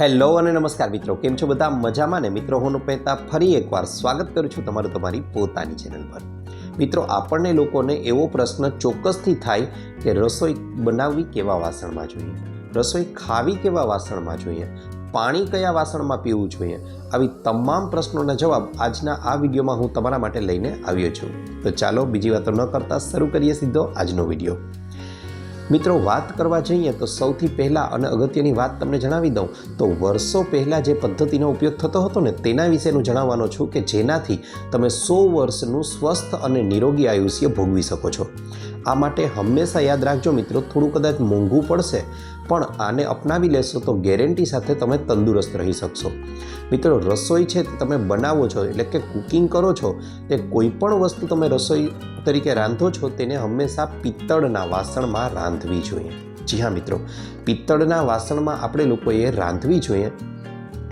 Hello અને નમસ્કાર મિત્રો, કેમ છો બધા? મજામાં ને? મિત્રો, હું પહેતા ફરી એકવાર સ્વાગત કરું છું તમારું તમારી પોતાની ચેનલ પર. મિત્રો, આપણને લોકોને એવો પ્રશ્ન ચોક્કસથી થાય કે રસોઈ બનાવવી કેવા વાસણમાં જોઈએ? રસોઈ ખાવી કેવા વાસણમાં જોઈએ? પાણી કયા વાસણમાં પીવું જોઈએ? આવી તમામ પ્રશ્નોના જવાબ આજના આ વિડીયોમાં હું તમારા માટે લઈને આવ્યો છું. તો ચાલો, બીજી વાતો ન કરતાં શરૂ કરીએ સીધો આજનો વીડિયો. મિત્રો, વાત કરવા જઈએ તો સૌથી પહેલાં અને અગત્યની વાત તમને જણાવી દઉં. તો વર્ષો પહેલાં જે પદ્ધતિનો ઉપયોગ થતો હતો ને, તેના વિશેનું જણાવવાનો છું કે જેનાથી તમે સો વર્ષનું સ્વસ્થ અને નિરોગી આયુષ્ય ભોગવી શકો છો. આ માટે હંમેશા યાદ રાખજો મિત્રો, થોડું કદાચ મોંઘું પડશે, પણ આને અપનાવી લેશો તો ગેરંટી સાથે તમે તંદુરસ્ત રહી શકશો. મિત્રો, રસોઈ છે તે તમે બનાવો છો, એટલે કે કુકિંગ કરો છો, તે કોઈ પણ વસ્તુ તમે રસોઈ તરીકે રાંધો છો, તેને હંમેશા પિત્તળના વાસણમાં રાંધવી જોઈએ. જી હા મિત્રો, પિત્તળના વાસણમાં આપણે લોકોએ રાંધવી જોઈએ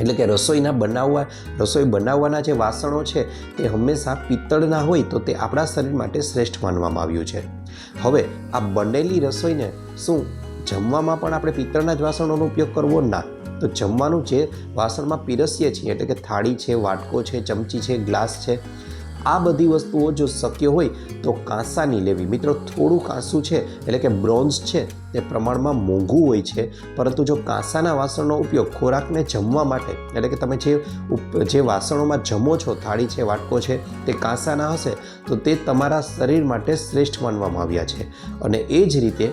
એટલે કે રસોઈના બનાવવા, રસોઈ બનાવવાના જે વાસણો છે તે હંમેશા પિત્તળના હોય તો તે આપણા શરીર માટે શ્રેષ્ઠ માનવામાં આવ્યું છે. હવે આ બનેલી રસોઈને શું જમવામાં પણ આપણે પિત્તળના જ વાસણોનો ઉપયોગ કરવો? ના. તો જમવાનું જે વાસણમાં પીરસીએ છીએ, એટલે કે થાળી છે, વાટકો છે, ચમચી છે, ગ્લાસ છે આ બધી વસ્તુઓ જો શક્ય હોય તો કાંસાની લેવી. મિત્રો, થોડું કાંસું છે, એટલે કે બ્રોન્ઝ છે તે પ્રમાણમાં મોંઘું હોય છે. પરંતુ જો કાંસાના વાસણનો ઉપયોગ ખોરાકને જમવા માટે, એટલે કે તમે જે જે વાસણોમાં જમો છો, થાળી છે, વાટકો છે, તે કાંસાના હશે, તો તે તમારા શરીર માટે શ્રેષ્ઠ માનવામાં આવ્યા છે. અને એ જ રીતે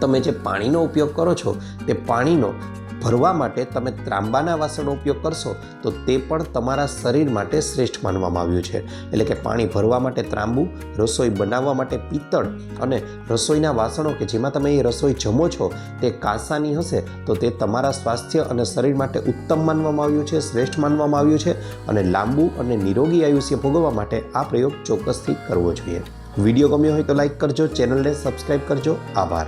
તમે જે પાણીનો ઉપયોગ કરો છો, તે પાણીનો ભરવા માટે તમે ત્રાંબાના વાસણનો ઉપયોગ કરશો, તો તે પણ તમારા શરીર માટે શ્રેષ્ઠ માનવામાં આવ્યું છે. એટલે કે પાણી ભરવા માટે ત્રાંબુ, રસોઈ બનાવવા માટે પિત્તળ અને રસોઈના વાસણો કે જેમાં તમે એ રસોઈ જમો છો, તે કાંસાની હશે, તો તે તમારા સ્વાસ્થ્ય અને શરીર માટે ઉત્તમ માનવામાં આવ્યું છે, શ્રેષ્ઠ માનવામાં આવ્યું છે અને લાંબુ અને નિરોગી આયુષ્ય ભોગવવા માટે આ પ્રયોગ ચોક્કસથી કરવો જોઈએ. વીડિયો ગમ્યો હોય તો લાઈક કરજો, ચેનલને સબસ્ક્રાઈબ કરજો. આભાર.